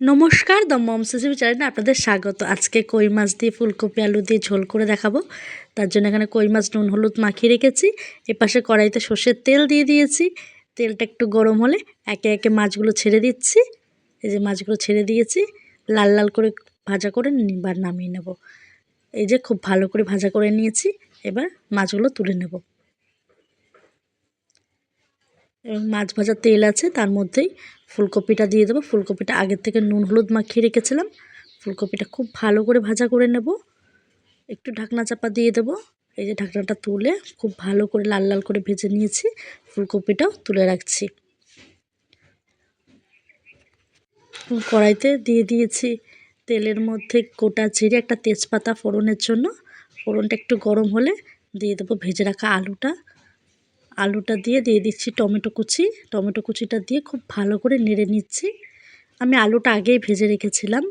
নমস্কার the moms চ্যানেলে আপনাদের স্বাগত। আজকে কই মাছ দিয়ে ফুলকপি, আলু দিয়ে ঝোল করে দেখাবো। তার জন্য এখানে কই মাছ নুন, হলুদ মাখিয়ে রেখেছি। এপাশে কড়াইতে সর্ষের তেল দিয়ে দিয়েছি। তেলটা একটু গরম হলে একে একে মাছগুলো ছেড়ে দিচ্ছি। এই যে মাছগুলো ছেড়ে দিয়েছি, লাল লাল করে ভাজা করে এবার নামিয়ে নেব। এই যে খুব ভালো করে ভাজা করে নিয়েছি, এবার মাছগুলো তুলে নেব। মাছ ভাজার তেল আছে, তার মধ্যেই ফুলকপিটা দিয়ে দেবো। ফুলকপিটা আগের থেকে নুন, হলুদ মাখিয়ে রেখেছিলাম। ফুলকপিটা খুব ভালো করে ভাজা করে নেব। একটু ঢাকনা চাপা দিয়ে দেবো। এই যে ঢাকনাটা তুলে খুব ভালো করে লাল লাল করে ভেজে নিয়েছি। ফুলকপিটাও তুলে রাখছি। কড়াইতে দিয়ে দিয়েছি তেলের মধ্যে গোটা জিরে, একটা তেজপাতা ফোড়নের জন্য। ফোড়নটা একটু গরম হলে দিয়ে দেবো ভেজে রাখা আলুটা। আলুটা দিয়ে দিয়ে দিচ্ছি টমেটো কুচি। টমেটো কুচিটা দিয়ে খুব ভালো করে নেড়ে নিচ্ছি। আমি আলুটা আগেই ভেজে রেখেছিলাম।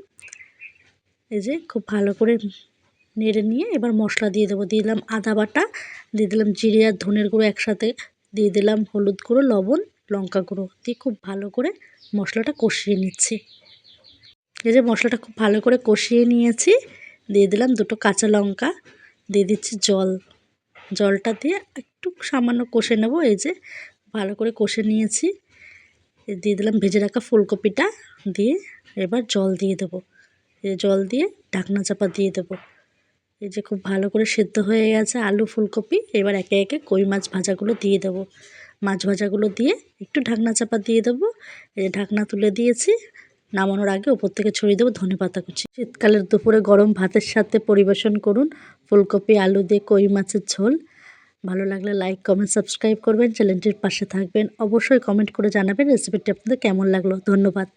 এই যে খুব ভালো করে নেড়ে নিয়ে এবার মশলা দিয়ে দেবো। দিয়ে দিলাম আদা বাটা, দিয়ে দিলাম জিরে আর ধনের গুঁড়ো একসাথে। দিয়ে দিলাম হলুদ গুঁড়ো, লবণ, লঙ্কা গুঁড়ো। দিয়ে খুব ভালো করে মশলাটা কষিয়ে নিচ্ছি। এই যে মশলাটা খুব ভালো করে কষিয়ে নিয়েছি। দিয়ে দিলাম দুটো কাঁচা লঙ্কা। দিয়ে দিচ্ছি জল। জলটা দিয়ে একটু সামান্য কষে নেব। এই যে ভালো করে কষে নিয়েছি। দিয়ে দিলাম ভেজে রাখা ফুলকপিটা দিয়ে এবার জল দিয়ে দেবো। জল দিয়ে ঢাকনা চাপা দিয়ে দেবো। এই যে খুব ভালো করে সেদ্ধ হয়ে গেছে আলু ফুলকপি। এবার একে একে কই মাছ ভাজাগুলো দিয়ে দেবো। মাছ ভাজাগুলো দিয়ে একটু ঢাকনা চাপা দিয়ে দেবো। এই ঢাকনা তুলে দিয়েছি। নামানোর আগে ওপর থেকে ছড়িয়ে দেবো ধনে পাতা কুচি। শীতকালের দুপুরে গরম ভাতের সাথে পরিবেশন করুন। ফুলকপি, আলু দিয়ে কই মাছের ঝোল। ভালো লাগলে লাইক কমেন্ট সাবস্ক্রাইব করবেন। চ্যানেলটির পাশে থাকবেন। অবশ্যই কমেন্ট করে জানাবেন রেসিপিটি আপনাদের কেমন লাগল। ধন্যবাদ।